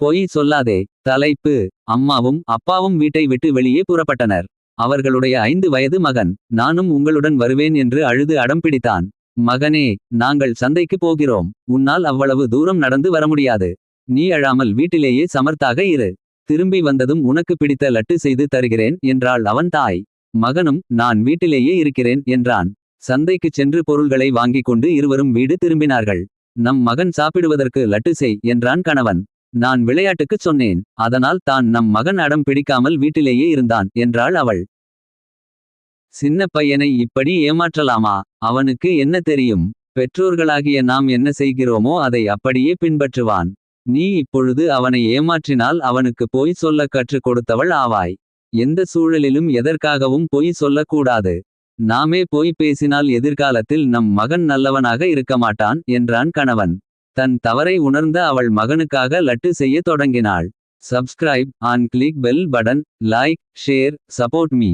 பொய் சொல்லாதே தலைப்பு அம்மாவும் அப்பாவும் வீட்டை விட்டு வெளியே புறப்பட்டனர். அவர்களுடைய ஐந்து வயது மகன் நானும் உங்களுடன் வருவேன் என்று அழுது அடம் பிடித்தான். மகனே நாங்கள் சந்தைக்கு போகிறோம். உன்னால் அவ்வளவு தூரம் நடந்து வர முடியாது. நீ அழாமல் வீட்டிலேயே சமர்த்தாக இரு. திரும்பி வந்ததும் உனக்கு பிடித்த லட்டு செய்து தருகிறேன் என்றாள் அவன் தாய். மகனும் நான் வீட்டிலேயே இருக்கிறேன் என்றான். சந்தைக்குச் சென்று பொருள்களை வாங்கிக் கொண்டு இருவரும் வீடு திரும்பினார்கள். நம் மகன் சாப்பிடுவதற்கு லட்டு செய் என்றான் கணவன். நான் விளையாட்டுக்குச் சொன்னேன். அதனால் தான் நம் மகன் அடம் பிடிக்காமல் வீட்டிலேயே இருந்தான் என்றாள் அவள். சின்ன பையனை இப்படி ஏமாற்றலாமா அவனுக்கு என்ன தெரியும். பெற்றோர்களாகிய நாம் என்ன செய்கிறோமோ அதை அப்படியே பின்பற்றுவான். நீ இப்பொழுது அவனை ஏமாற்றினால் அவனுக்கு பொய் சொல்லக் கற்றுக் கொடுத்தவள் ஆவாய். எந்த சூழலிலும் எதற்காகவும் பொய் சொல்லக்கூடாது. நாமே பொய் பேசினால் எதிர்காலத்தில் நம் மகன் நல்லவனாக இருக்க மாட்டான் என்றான் கணவன். தன் தவறை உணர்ந்த அவள் மகனுக்காக லட்டு செய்ய தொடங்கினாள். Subscribe on click bell button like share support me.